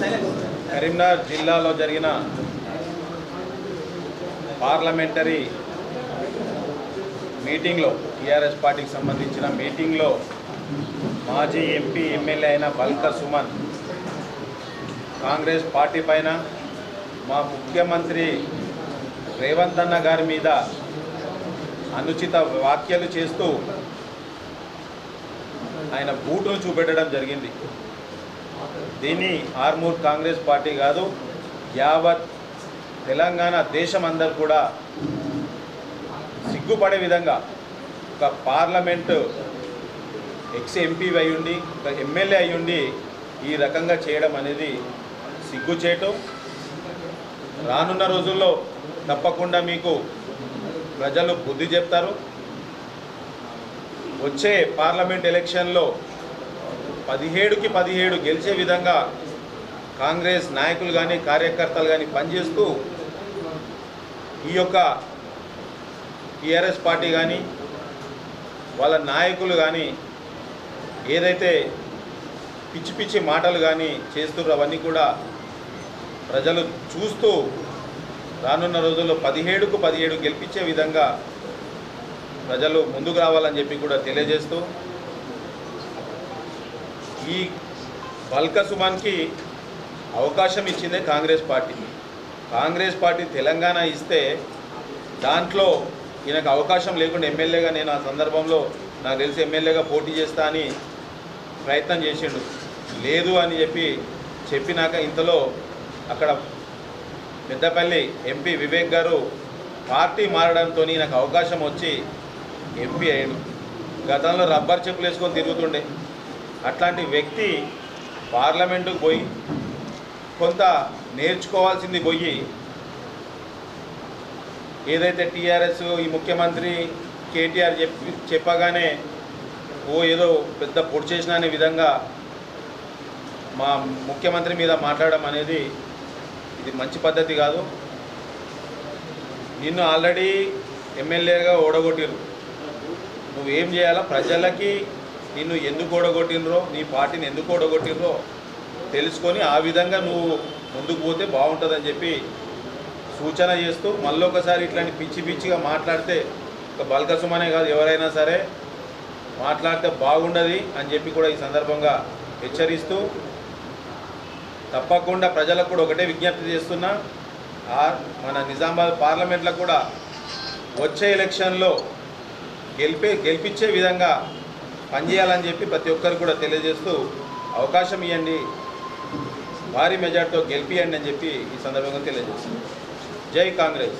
కరీంనగర్ జిల్లాలో జరిగిన పార్లమెంటరీ మీటింగ్లో టీఆర్ఎస్ పార్టీకి సంబంధించిన మీటింగ్లో మాజీ ఎంపీ ఎమ్మెల్యే అయిన బల్క సుమన్ కాంగ్రెస్ పార్టీ పైన మా ముఖ్యమంత్రి రేవంత్ అన్న గారి మీద అనుచిత వ్యాఖ్యలు చేస్తూ ఆయన బూటును చూపెట్టడం జరిగింది. దీన్ని ఆర్మూర్ కాంగ్రెస్ పార్టీ కాదు యావత్ తెలంగాణ దేశం అందరు కూడా సిగ్గుపడే విధంగా ఒక పార్లమెంటు ఎక్స్ ఎంపీ అయ్యుండి ఒక ఎమ్మెల్యే అయ్యుండి ఈ రకంగా చేయడం అనేది సిగ్గుచేటు. రానున్న రోజుల్లో తప్పకుండా మీకు ప్రజలు బుద్ధి చెప్తారు. వచ్చే పార్లమెంట్ ఎలక్షన్లో పదిహేడుకి పదిహేడు గెలిచే విధంగా కాంగ్రెస్ నాయకులు కానీ కార్యకర్తలు కానీ పనిచేస్తూ ఈ యొక్క టీఆర్ఎస్ పార్టీ కానీ వాళ్ళ నాయకులు కానీ ఏదైతే పిచ్చి పిచ్చి మాటలు కానీ చేస్తున్నారో అవన్నీ కూడా ప్రజలు చూస్తూ రానున్న రోజుల్లో పదిహేడుకు పదిహేడు గెలిపించే విధంగా ప్రజలు ముందుకు రావాలని చెప్పి కూడా తెలియజేస్తూ ఈ బల్క సుమన్కి అవకాశం ఇచ్చిందే కాంగ్రెస్ పార్టీ. కాంగ్రెస్ పార్టీ తెలంగాణ ఇస్తే దాంట్లో ఈయనకు అవకాశం లేకుండా ఎమ్మెల్యేగా నేను ఆ సందర్భంలో నాకు తెలిసి ఎమ్మెల్యేగా పోటీ చేస్తా అని ప్రయత్నం చేసిండు. లేదు అని చెప్పి చెప్పినాక ఇంతలో అక్కడ పెద్దపల్లి ఎంపీ వివేక్ గారు పార్టీ మారడంతో నాకు అవకాశం వచ్చి ఎంపీ అయ్యాడు. గతంలో రబ్బర్ చెప్పులు వేసుకొని తిరుగుతుండే. అట్లాంటి వ్యక్తి పార్లమెంటుకు పోయి కొంత నేర్చుకోవాల్సింది పోయి ఏదైతే టీఆర్ఎస్ ఈ ముఖ్యమంత్రి కేటీఆర్ చెప్పి చెప్పగానే ఓ ఏదో పెద్ద పొడి చేసిన అనే విధంగా మా ముఖ్యమంత్రి మీద మాట్లాడడం అనేది ఇది మంచి పద్ధతి కాదు. నిన్ను ఆల్రెడీ ఎమ్మెల్యేగా ఓడగొట్టిరు నువ్వేం చేయాలా? ప్రజలకి నిన్ను ఎందుకు ఓడగొట్టినరో నీ పార్టీని ఎందుకు ఓడగొట్టినరో తెలుసుకొని ఆ విధంగా నువ్వు ముందుకు పోతే బాగుంటుందని చెప్పి సూచన చేస్తూ మళ్ళీ ఒకసారి ఇట్లాంటి పిచ్చి పిచ్చిగా మాట్లాడితే ఒక బల్కసుమనే కాదు ఎవరైనా సరే మాట్లాడితే బాగుండదు అని చెప్పి కూడా ఈ సందర్భంగా హెచ్చరిస్తూ తప్పకుండా ప్రజలకు కూడా ఒకటే విజ్ఞప్తి చేస్తున్నా ఆ మన నిజామాబాద్ పార్లమెంట్లో కూడా వచ్చే ఎలక్షన్లో గెలిపే గెలిపించే విధంగా పనిచేయాలని చెప్పి ప్రతి ఒక్కరు కూడా తెలియజేస్తూ అవకాశం ఇవ్వండి భారీ మెజార్టీతో గెలిపియండి అని చెప్పి ఈ సందర్భంగా తెలియజేస్తుంది జై కాంగ్రెస్.